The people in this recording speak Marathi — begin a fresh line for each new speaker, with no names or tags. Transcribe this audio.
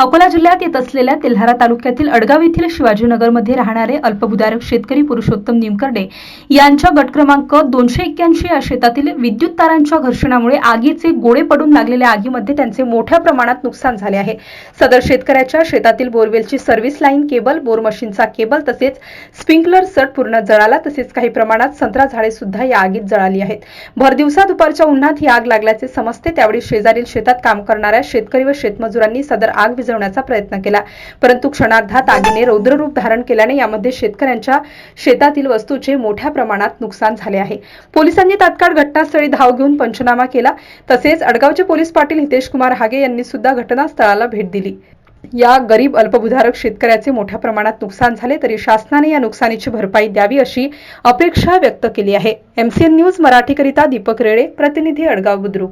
अकोला जिल्ह्यात येत असलेल्या तेल्हारा तालुक्यातील अडगाव येथील शिवाजीनगरमध्ये राहणारे अल्पभूधारक शेतकरी पुरुषोत्तम निमकर्डे यांच्या गट क्रमांक दोनशे एक्क्याऐंशी या शेतातील विद्युत तारांच्या घर्षणामुळे आगीचे गोळे पडून लागलेल्या आगीमध्ये त्यांचे मोठ्या प्रमाणात नुकसान झाले आहे. सदर शेतकऱ्याच्या शेतातील बोरवेलची सर्व्हिस लाईन केबल बोर मशीनचा केबल तसेच स्प्रिंकलर सट पूर्ण जळाला तसेच काही प्रमाणात संत्रा झाडे सुद्धा या आगीत जळाली आहेत. भर दिवसा दुपारच्या उन्हात ही आग लागल्याचे समजते त्यावेळी शेजारील शेतात काम करणाऱ्या शेतकरी व शेतमजुरांनी सदर आग विझवण्याचा प्रयत्न केला. परंतु क्षणार्धात आगीने रौद्ररूप धारण केल्याने यामध्ये शेतकऱ्यांच्या शेतातील वस्तूचे मोठ्या प्रमाणात नुकसान झाले आहे. पोलिसांनी तात्काळ घटनास्थळी धाव घेऊन पंचनामा केला. तसेच अडगावचे पोलीस पाटील हितेश कुमार हागे यांनी सुद्धा घटनास्थळाला भेट दिली. या गरीब अल्पभूधारक शेतकऱ्याचे मोठ्या प्रमाणात नुकसान झाले तरी शासनाने या नुकसानीची भरपाई द्यावी अशी अपेक्षा व्यक्त केली आहे. एमसीएन न्यूज मराठीकरिता दीपक रेडे प्रतिनिधी अडगाव बुद्रुक.